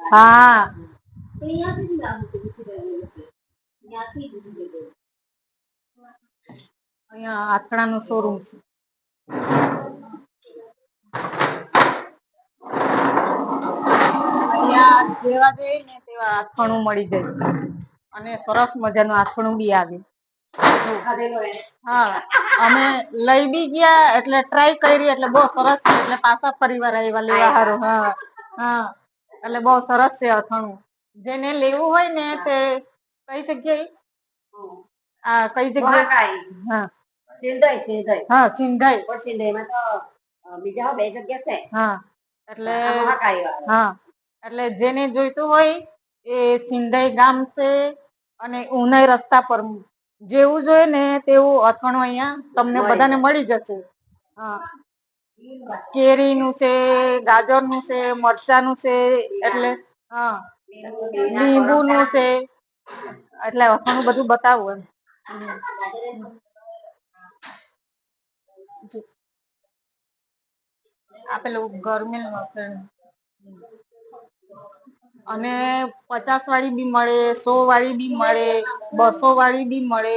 હા. અહીંયા આથણાનું શોરૂમ છે. જેવા જોઈએ ને તેવા આથણું મળી જાય. અને સરસ મજાનું આથણું બી આવે. હા. અમે લઈ બી ગયા એટલે ટ્રાય કરી એટલે બહુ સરસ. એટલે પાછા પરિવાર આવ્યા લેવા હા. હા. એટલે બહુ સરસ છે અથાણું. જેને લેવું હોય ને તે કઈ જગ્યાએ? આ કઈ જગ્યાએ? હા. સિંધાઈ સિંધાઈ. હા સિંધાઈ. સિંધાઈમાં તો બીજા બે જગ્યા છે. હા. એટલે હા એટલે જેને જોઈતું હોય એ સિંધાઈ ગામ છે અને ઉનાઈ રસ્તા પર. જેવું જોઈએ ને તેવું અથાણું અહીંયા તમને બધાને મળી જશે. હા. કેરીનું છે, ગાજરનું છે, મરચાનું છે, એટલે, હા. લીંબુનું છે. એટલે અથાણું બધું બતાવું એમ. આપેલું ગરમીલ અને પચાસ વાળી બી મળે સો વાળી બી મળે બસો વાળી બી મળે.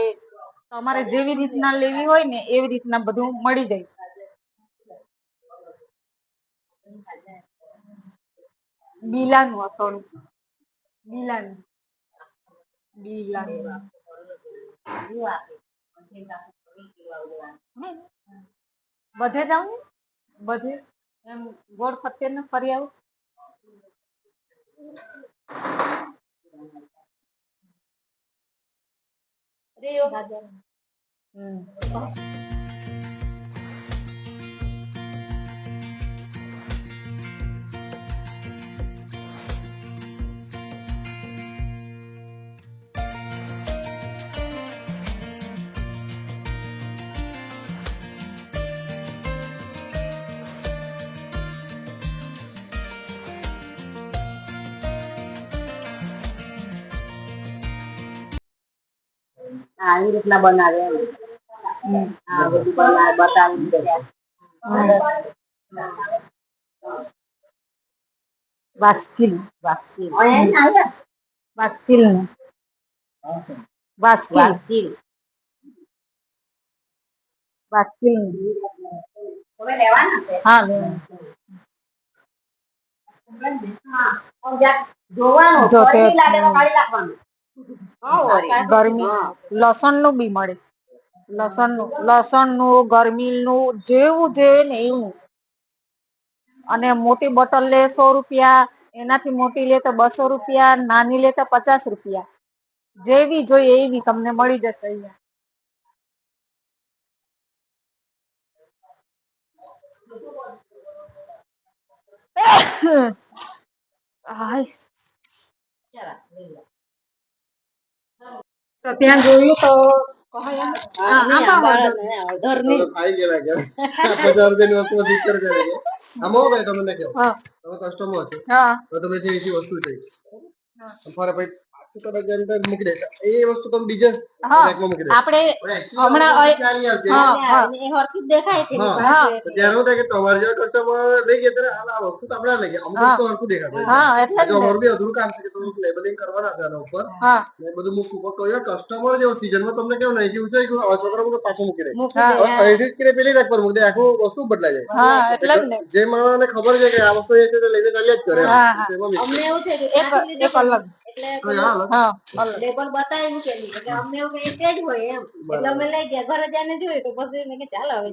તમારે જેવી રીતના લેવી હોય ને એવી રીતના બધું મળી જાય. બીલાનું અથાણું બીલાનું બીલાનું હમ. બધે જાઉં ને બધે એમ ગોળ ફતે ને ફરી આવું હમ આવી રીતના બનાવે એમ. આ બધું બનાવે બતાવી દે બાસ્કિલ વાસી અહીંયા ને બાસ્કિલ બાસ્કિલ વાસી બાસ્કિલ તમે લેવાના છે? હા લેવાનું. હા આમ જોવાનું ગરમી. લસણનું બી મળે. લસણનું લસણનું ગરમી નું જેવું જોઈએ ને એવું. અને મોટી બોટલ લે સો રૂપિયા એનાથી મોટી લે તો બસો રૂપિયા નાની લે તો પચાસ રૂપિયા. જેવી જોઈએ એવી તમને મળી જશે અહીંયા. હાયસ. તો ત્યાં જોયું તો કસ્ટમર છો. તમે જે વસ્તુ તમે મૂકી એ વસ્તુ બીજા રેકમાં મૂકી આપણે હમણાં. એ દેખાય છે હા. ત્યારે કે તમારે જેવા કસ્ટમર લઈ ગયા ત્યારે આ વસ્તુ તો આપણે લઈ ગયા. અમુક તો હરખું દેખાતું હા એટલે જો અમારું બી અધૂરું કામ છે કે લેબલિંગ કરવાના છે આના ઉપર. હા. ને બધું મૂકવું. પણ કયો કસ્ટમર જેવો સીઝનમાં તમને કેવું નહીં કે છે કે હવે છોકરા બધું પાછું મૂકી દે. હવે અહીંથી જ કરીને પેલી રેક પર મૂકી દે. આખું વસ્તુ બદલાઈ જાય. હા એટલે જે માણસને ખબર છે કે આ વસ્તુ એ લઈને ચાલ્યા જ કરે. અમને એવું છે કે એક ત્યાંથી લીધો એક અલગ. એટલે લેબર બતાવ્યું કે એટલે અમને એવું કે તે જ હોય એમ. એટલે અમે લઈ ગયા. ઘરે જઈને જોયું તો પછી મેં કે ચાલ હવે.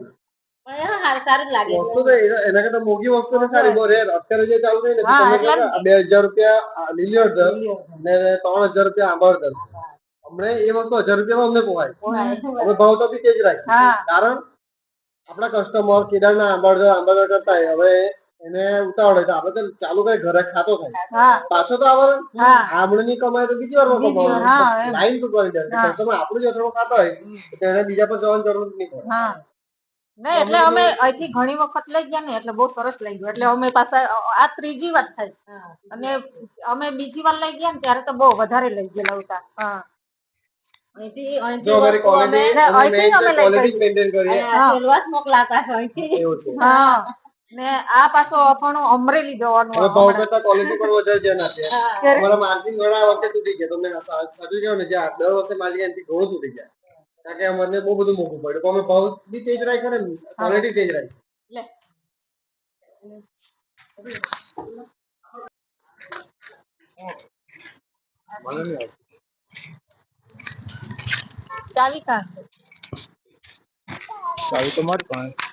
આપણા કસ્ટમર કેદારના આંબા હળદર આંબા હળદર કરતા હવે એને ઉતાવળ હોય તો આપણે તો ચાલુ કઈ ઘરે ખાતો થાય પાછો તો આવે હા. આમળની કમાય તો બીજી વાર, કમાવાનું. લાઈન તૂટવાની કરી દે કસ્ટમર આપણું જ અથડો ખાતા હોય તો એને બીજા પર જવાની જરૂર નહીં પડે. હા. નહીં એટલે અમે અહીંથી ઘણી વખત લઈ ગયા ને એટલે બહુ સરસ લઈ ગયું. એટલે અમે પાછા આ ત્રીજી વાત થઈ. અને અમે બીજી વાર લઈ ગયા ને ત્યારે તો બહુ વધારે લઈ ગયેલા હતા હા. અહીંથી અહીંથી અમે લઈ સેલવાસ મોકલાતા છે અહીંથી. હા. ને આ પાછો અફાણો અમરેલી જવાનું હવે આ ભાવ હમણાં. કરતા ક્વોલિટી પર વધારે ધ્યાન આપીએ અમારા માર્જિન ઘણા વખતે તૂટી ગયા. તમને સાચું કહો ને જે દર વર્ષે માર્જિન એનાથી ઘણું તૂટી જાય કારણ કે અમને બહુ બધું મોંઘું પડ્યું. પણ અમે ભાવ બી તેજ રાખ્યો ને? ક્વોલિટી તેજ રાખી ચાવી કાં ચાવી તો મારી પાસે.